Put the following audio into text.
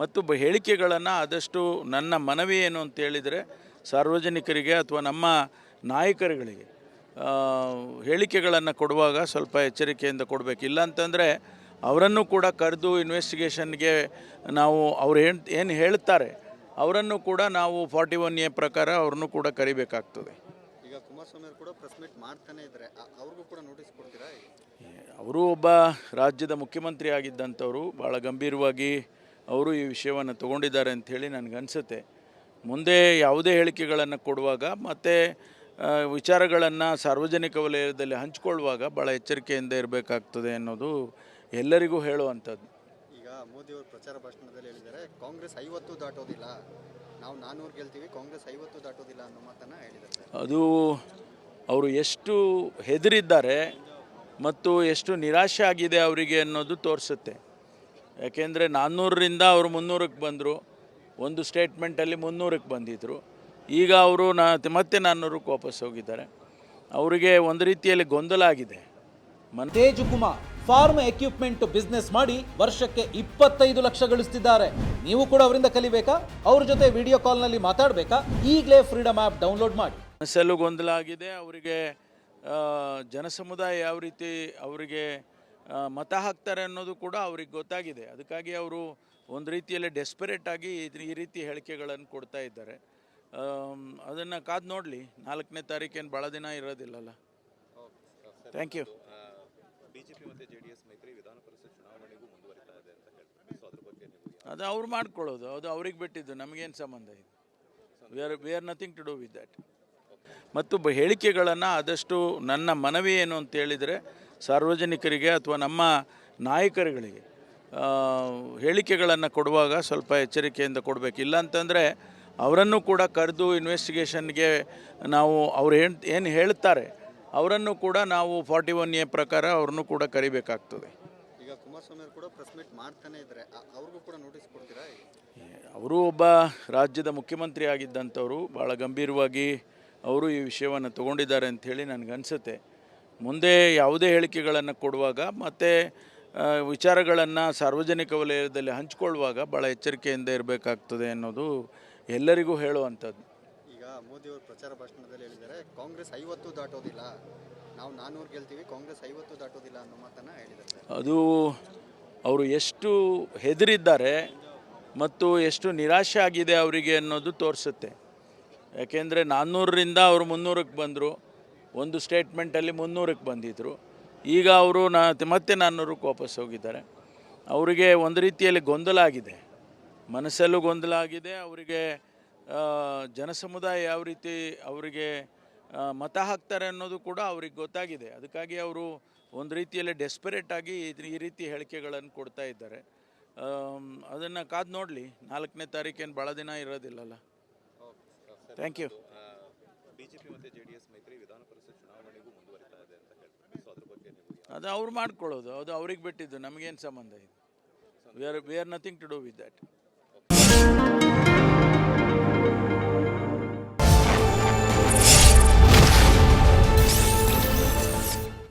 ಮತ್ತು ಬ ಹೇಳಿಕೆಗಳನ್ನು ಆದಷ್ಟು ನನ್ನ ಮನವಿ ಏನು ಅಂತ ಹೇಳಿದರೆ ಸಾರ್ವಜನಿಕರಿಗೆ ಅಥವಾ ನಮ್ಮ ನಾಯಕರುಗಳಿಗೆ ಹೇಳಿಕೆಗಳನ್ನು ಕೊಡುವಾಗ ಸ್ವಲ್ಪ ಎಚ್ಚರಿಕೆಯಿಂದ ಕೊಡಬೇಕು. ಇಲ್ಲ ಅಂತಂದರೆ ಅವರನ್ನು ಕೂಡ ಕರೆದು ಇನ್ವೆಸ್ಟಿಗೇಷನ್ಗೆ ನಾವು ಅವ್ರು ಏನು ಏನು ಹೇಳ್ತಾರೆ ಅವರನ್ನು ಕೂಡ ನಾವು ಫಾರ್ಟಿ ಒನ್ ಎ ಪ್ರಕಾರ ಅವ್ರನ್ನು ಕೂಡ ಕರಿಬೇಕಾಗ್ತದೆ. ಈಗ ಕುಮಾರಸ್ವಾಮಿ ಕೂಡ ಪ್ರೆಸ್ ಮೀಟ್ ಮಾಡ್ತಾನೆ ಇದ್ದಾರೆ ಅವ್ರಿಗೂ ಕೂಡ ನೋಟಿಸ್ ಕೊಡ್ತೀರಾ? ಅವರು ಒಬ್ಬ ರಾಜ್ಯದ ಮುಖ್ಯಮಂತ್ರಿ ಆಗಿದ್ದಂಥವರು ಭಾಳ ಗಂಭೀರವಾಗಿ ಅವರು ಈ ವಿಷಯವನ್ನು ತಗೊಂಡಿದ್ದಾರೆ ಅಂಥೇಳಿ ನನಗನ್ಸುತ್ತೆ ಮುಂದೆ ಯಾವುದೇ ಹೇಳಿಕೆಗಳನ್ನು ಕೊಡುವಾಗ ಮತ್ತು ವಿಚಾರಗಳನ್ನು ಸಾರ್ವಜನಿಕ ವಲಯದಲ್ಲಿ ಹಂಚಿಕೊಳ್ಳುವಾಗ ಭಾಳ ಎಚ್ಚರಿಕೆಯಿಂದ ಇರಬೇಕಾಗ್ತದೆ ಅನ್ನೋದು ಎಲ್ಲರಿಗೂ ಹೇಳುವಂಥದ್ದು. ಈಗ ಮೋದಿ ಅವರು ಪ್ರಚಾರ ಭಾಷಣದಲ್ಲಿ ಹೇಳಿದ್ದಾರೆ ಕಾಂಗ್ರೆಸ್ ಐವತ್ತು ದಾಟೋದಿಲ್ಲ. ನಾವು ನಾನ್ನೂರು ಗೆಲ್ತೀವಿ ಕಾಂಗ್ರೆಸ್ ಐವತ್ತು ದಾಟೋದಿಲ್ಲ ಅನ್ನೋ ಮಾತನ್ನು ಹೇಳಿದ್ದಾರೆ ಅದು ಅವರು ಎಷ್ಟು ಹೆದರಿದ್ದಾರೆ ಮತ್ತು ಎಷ್ಟು ನಿರಾಶೆ ಆಗಿದೆ ಅವರಿಗೆ ಅನ್ನೋದು ತೋರಿಸುತ್ತೆ. ಯಾಕೆಂದರೆ ನಾನ್ನೂರರಿಂದ ಅವರು ಮುನ್ನೂರಕ್ಕೆ ಬಂದರು. ಒಂದು ಸ್ಟೇಟ್ಮೆಂಟಲ್ಲಿ ಮುನ್ನೂರಕ್ಕೆ ಬಂದಿದ್ದರು ಈಗ ಅವರು ನಾ ಮತ್ತೆ ನಾನ್ನೂರಕ್ಕೆ ವಾಪಸ್ ಹೋಗಿದ್ದಾರೆ. ಅವರಿಗೆ ಒಂದು ರೀತಿಯಲ್ಲಿ ಗೊಂದಲ ಆಗಿದೆ. ಮನ್ ತೇಜುಕುಮಾರ್ ಫಾರ್ಮ್ ಎಕ್ವಿಪ್ಮೆಂಟ್ ಬಿಸ್ನೆಸ್ ಮಾಡಿ ವರ್ಷಕ್ಕೆ ಇಪ್ಪತ್ತೈದು ಲಕ್ಷ ಗಳಿಸ್ತಿದ್ದಾರೆ. ನೀವು ಕೂಡ ಅವರಿಂದ ಕಲಿಬೇಕಾ? ಅವ್ರ ಜೊತೆ ವಿಡಿಯೋ ಕಾಲ್ನಲ್ಲಿ ಮಾತಾಡಬೇಕಾ? ಈಗಲೇ ಫ್ರೀಡಮ್ ಆ್ಯಪ್ ಡೌನ್ಲೋಡ್ ಮಾಡಿ. ಮನಸ್ಸಲ್ಲೂ ಗೊಂದಲ ಆಗಿದೆ. ಅವರಿಗೆ ಜನಸಮುದಾಯ ಯಾವ ರೀತಿ ಅವರಿಗೆ ಮತ ಹಾಕ್ತಾರೆ ಅನ್ನೋದು ಕೂಡ ಅವ್ರಿಗೆ ಗೊತ್ತಾಗಿದೆ. ಅದಕ್ಕಾಗಿ ಅವರು ಒಂದು ರೀತಿಯಲ್ಲಿ ಡೆಸ್ಪರೇಟ್ ಆಗಿ ಈ ರೀತಿ ಹೇಳಿಕೆಗಳನ್ನು ಕೊಡ್ತಾ ಇದ್ದಾರೆ. ಅದನ್ನು ಕಾದು ನೋಡಲಿ. ನಾಲ್ಕನೇ ತಾರೀಕೇನು ಭಾಳ ದಿನ ಇರೋದಿಲ್ಲಲ್ಲ. ಥ್ಯಾಂಕ್ ಯು ಬಿಜೆಪಿ ಮತ್ತು ಜೆ ಡಿ ಎಸ್ ಮೈತ್ರಿ ವಿಧಾನ ಪರಿಷತ್ ಚುನಾವಣೆಗೂ ಮುಂದುವರಿತಾ ಇದೆ ಅಂತ ಹೇಳ್ತಾರೆ. ಸೊ ಅದ್ರ ಬಗ್ಗೆ ನೀವು ಅದು ಅವ್ರು ಮಾಡ್ಕೊಳ್ಳೋದು. ಅದು ಅವ್ರಿಗೆ ಬಿಟ್ಟಿದ್ದು. ನಮಗೇನು ಸಂಬಂಧ ಇದೆ? We are we are nothing to do with that ಮತ್ತು ಹೇಳಿಕೆಗಳನ್ನು ಆದಷ್ಟು ನನ್ನ ಮನವಿ ಏನು ಅಂತ ಹೇಳಿದರೆ ಸಾರ್ವಜನಿಕರಿಗೆ ಅಥವಾ ನಮ್ಮ ನಾಯಕರುಗಳಿಗೆ ಹೇಳಿಕೆಗಳನ್ನು ಕೊಡುವಾಗ ಸ್ವಲ್ಪ ಎಚ್ಚರಿಕೆಯಿಂದ ಕೊಡಬೇಕು. ಇಲ್ಲ ಅಂತಂದರೆ ಅವರನ್ನು ಕೂಡ ಕರೆದು ಇನ್ವೆಸ್ಟಿಗೇಷನ್ಗೆ ನಾವು ಅವ್ರು ಏನು ಏನು ಹೇಳ್ತಾರೆ ಅವರನ್ನು ಕೂಡ ನಾವು ಫಾರ್ಟಿ ಒನ್ ಎ ಪ್ರಕಾರ ಅವ್ರನ್ನು ಕೂಡ ಕರಿಬೇಕಾಗ್ತದೆ. ಈಗ ಕುಮಾರಸ್ವಾಮಿ ಅವರು ಕೂಡ ಪ್ರೆಸ್ ಮೀಟ್ ಮಾಡ್ತಾನೆ ಇದ್ದಾರೆ. ಅವ್ರಿಗೂ ಕೂಡ ನೋಟಿಸ್ ಕೊಡ್ತೀರಾ? ಅವರು ಒಬ್ಬ ರಾಜ್ಯದ ಮುಖ್ಯಮಂತ್ರಿ ಆಗಿದ್ದಂಥವರು ಭಾಳ ಗಂಭೀರವಾಗಿ ಅವರು ಈ ವಿಷಯವನ್ನು ತಗೊಂಡಿದ್ದಾರೆ ಅಂಥೇಳಿ ನನಗನ್ಸುತ್ತೆ. ಮುಂದೆ ಯಾವುದೇ ಹೇಳಿಕೆಗಳನ್ನು ಕೊಡುವಾಗ ಮತ್ತು ವಿಚಾರಗಳನ್ನು ಸಾರ್ವಜನಿಕ ವಲಯದಲ್ಲಿ ಹಂಚಿಕೊಳ್ಳುವಾಗ ಭಾಳ ಎಚ್ಚರಿಕೆಯಿಂದ ಇರಬೇಕಾಗ್ತದೆ ಅನ್ನೋದು ಎಲ್ಲರಿಗೂ ಹೇಳುವಂಥದ್ದು. ಈಗ ಮೋದಿ ಅವರು ಪ್ರಚಾರ ಭಾಷಣದಲ್ಲಿ ಹೇಳಿದ್ದಾರೆ ಕಾಂಗ್ರೆಸ್ ಐವತ್ತು ದಾಟೋದಿಲ್ಲ. ನಾವು ನಾನ್ನೂರು ಗೆಲ್ತೀವಿ ಕಾಂಗ್ರೆಸ್ ಐವತ್ತು ದಾಟೋದಿಲ್ಲ ಅನ್ನೋ ಮಾತನ್ನು ಹೇಳಿದ್ದಾರೆ ಅದು ಅವರು ಎಷ್ಟು ಹೆದರಿದ್ದಾರೆ ಮತ್ತು ಎಷ್ಟು ನಿರಾಶೆ ಆಗಿದೆ ಅವರಿಗೆ ಅನ್ನೋದು ತೋರಿಸುತ್ತೆ. ಯಾಕೆಂದರೆ ನಾನ್ನೂರರಿಂದ ಅವರು ಮುನ್ನೂರಕ್ಕೆ ಬಂದರು. ಒಂದು ಸ್ಟೇಟ್ಮೆಂಟಲ್ಲಿ ಮುನ್ನೂರಕ್ಕೆ ಬಂದಿದ್ದರು ಈಗ ಅವರು ನಾ ಮತ್ತೆ ನಾನ್ನೂರಕ್ಕೆ ವಾಪಸ್ ಹೋಗಿದ್ದಾರೆ. ಅವರಿಗೆ ಒಂದು ರೀತಿಯಲ್ಲಿ ಗೊಂದಲ ಆಗಿದೆ. ಮನಸ್ಸಲ್ಲೂ ಗೊಂದಲ ಆಗಿದೆ. ಅವರಿಗೆ ಜನಸಮುದಾಯ ಯಾವ ರೀತಿ ಅವರಿಗೆ ಮತ ಹಾಕ್ತಾರೆ ಅನ್ನೋದು ಕೂಡ ಅವ್ರಿಗೆ ಗೊತ್ತಾಗಿದೆ. ಅದಕ್ಕಾಗಿ ಅವರು ಒಂದು ರೀತಿಯಲ್ಲಿ ಡೆಸ್ಪರೇಟ್ ಆಗಿ ಈ ರೀತಿ ಹೇಳಿಕೆಗಳನ್ನು ಕೊಡ್ತಾ ಇದ್ದಾರೆ. ಅದನ್ನು ಕಾದು ನೋಡಲಿ. ನಾಲ್ಕನೇ ತಾರೀಕೇನು ಭಾಳ ದಿನ ಇರೋದಿಲ್ಲಲ್ಲ. ಥ್ಯಾಂಕ್ ಯು ಬಿಜೆಪಿ ಮತ್ತು ಜೆ ಡಿ ಎಸ್ ಮೈತ್ರಿ ವಿಧಾನ ಪರಿಷತ್ ಚುನಾವಣೆಗೂ ಮುಂದುವರಿತಾ ಇದೆ ಅಂತ ಹೇಳ್ತಾರೆ. ಸೊ ಅದ್ರ ಬಗ್ಗೆ ನೀವು ಅದು ಅವ್ರು ಮಾಡ್ಕೊಳ್ಳೋದು. ಅದು ಅವ್ರಿಗೆ ಬಿಟ್ಟಿದ್ದು. ನಮಗೇನು ಸಂಬಂಧ ಇದೆ? We are we are nothing to do with that